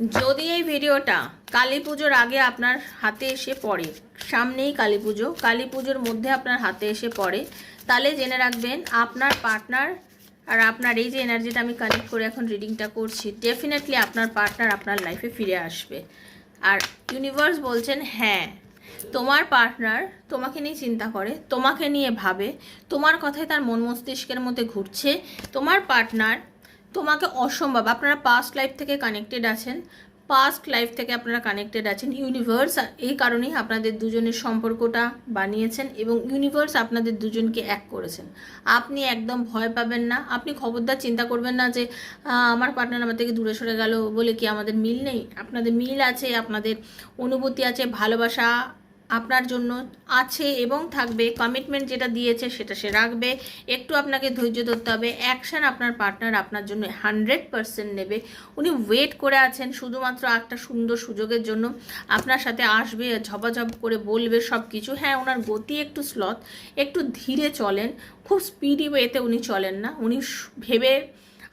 যদি এই ভিডিওটা কালী পুজোর আগে আপনার হাতে এসে পড়ে, সামনেই কালী পুজো, কালী পুজোর মধ্যে আপনার হাতে এসে পড়ে, তাহলে জেনে রাখবেন আপনার পার্টনার আর আপনার এই যে এনার্জিটা আমি কানেক্ট করে এখন রিডিংটা করছি ডেফিনেটলি আপনার পার্টনার আপনার লাইফে ফিরে আসবে। আর ইউনিভার্স বলছেন হ্যাঁ তোমার পার্টনার তোমাকে নিয়ে চিন্তা করে, তোমাকে নিয়ে ভাবে, তোমার কথায় তার মন মস্তিষ্কের মধ্যে ঘুরছে, তোমার পার্টনার তোমাকে অসম্ভব, আপনারা পাস্ট লাইফ থেকে কানেক্টেড আছেন পাস্ট লাইফ থেকে আপনারা কানেক্টেড আছেন ইউনিভার্স এই কারণেই আপনাদের দুজনের সম্পর্কটা বানিয়েছেন এবং ইউনিভার্স আপনাদের দুজনকে এক করেছেন। আপনি একদম ভয় পাবেন না, আপনি খবরদার চিন্তা করবেন না যে আমার পার্টনার আমার থেকে দূরে সরে গেল বলে কি আমাদের মিল নেই? আপনাদের মিল আছে, আপনাদের অনুভূতি আছে, ভালোবাসা আপনার জন্য আছে এবং থাকবে। কমিটমেন্ট যেটা দিয়েছে সেটা সে রাখবে। একটু আপনাকে ধৈর্য ধরতে হবে। অ্যাকশন আপনার পার্টনার আপনার জন্য হান্ড্রেড পারসেন্ট নেবে। উনি ওয়েট করে আছেন শুধুমাত্র একটা সুন্দর সুযোগের জন্য। আপনার সাথে আসবে, ঝপাঝপ করে বলবে সব কিছু হ্যাঁ ওনার গতি একটু স্লথ একটু ধীরে চলেন। খুব স্পিডি ওয়েতে উনি চলেন না। উনি ভেবে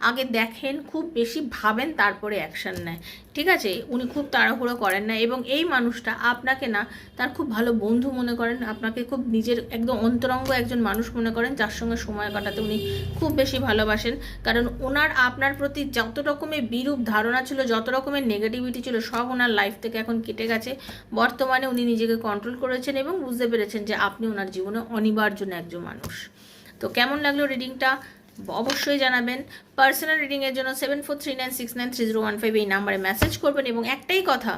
আগে দেখেন, খুব বেশি ভাবেন, তারপরে অ্যাকশন নেয়। ঠিক আছে? উনি খুব তাড়াহুড়ো করেন না এবং এই মানুষটা আপনাকে না, তার খুব ভালো বন্ধু মনে করেন, আপনাকে খুব নিজের একদম অন্তরঙ্গ একজন মানুষ মনে করেন, যার সঙ্গে সময় কাটাতে উনি খুব বেশি ভালোবাসেন। কারণ ওনার, আপনার প্রতি যত রকমের বিরূপ ধারণা ছিল, যত রকমের নেগেটিভিটি ছিল, সব ওনার লাইফ থেকে এখন কেটে গেছে। বর্তমানে উনি নিজেকে কন্ট্রোল করেছেন এবং বুঝতে পেরেছেন যে আপনি ওনার জীবনে অনিবার্য একজন মানুষ। তো কেমন লাগল রিডিংটা অবশ্যই জানাবেন। পার্সোনাল রিডিংয়ের জন্য seven four three nine six nine three zero one five এই নাম্বারে মেসেজ করবেন এবং একটাই কথা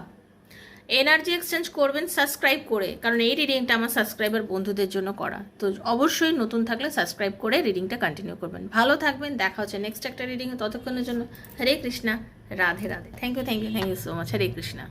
এনার্জি এক্সচেঞ্জ করবেন সাবস্ক্রাইব করে, কারণ এই রিডিংটা আমার সাবস্ক্রাইবার বন্ধুদের জন্য করা। তো অবশ্যই নতুন থাকলে সাবস্ক্রাইব করে রিডিংটা কন্টিনিউ করবেন। ভালো থাকবেন, দেখা হচ্ছে নেক্সট একটা রিডিংয়ে ততক্ষণের জন্য Hare Krishna, Radhe Radhe. Thank you thank you thank you so much Hare Krishna.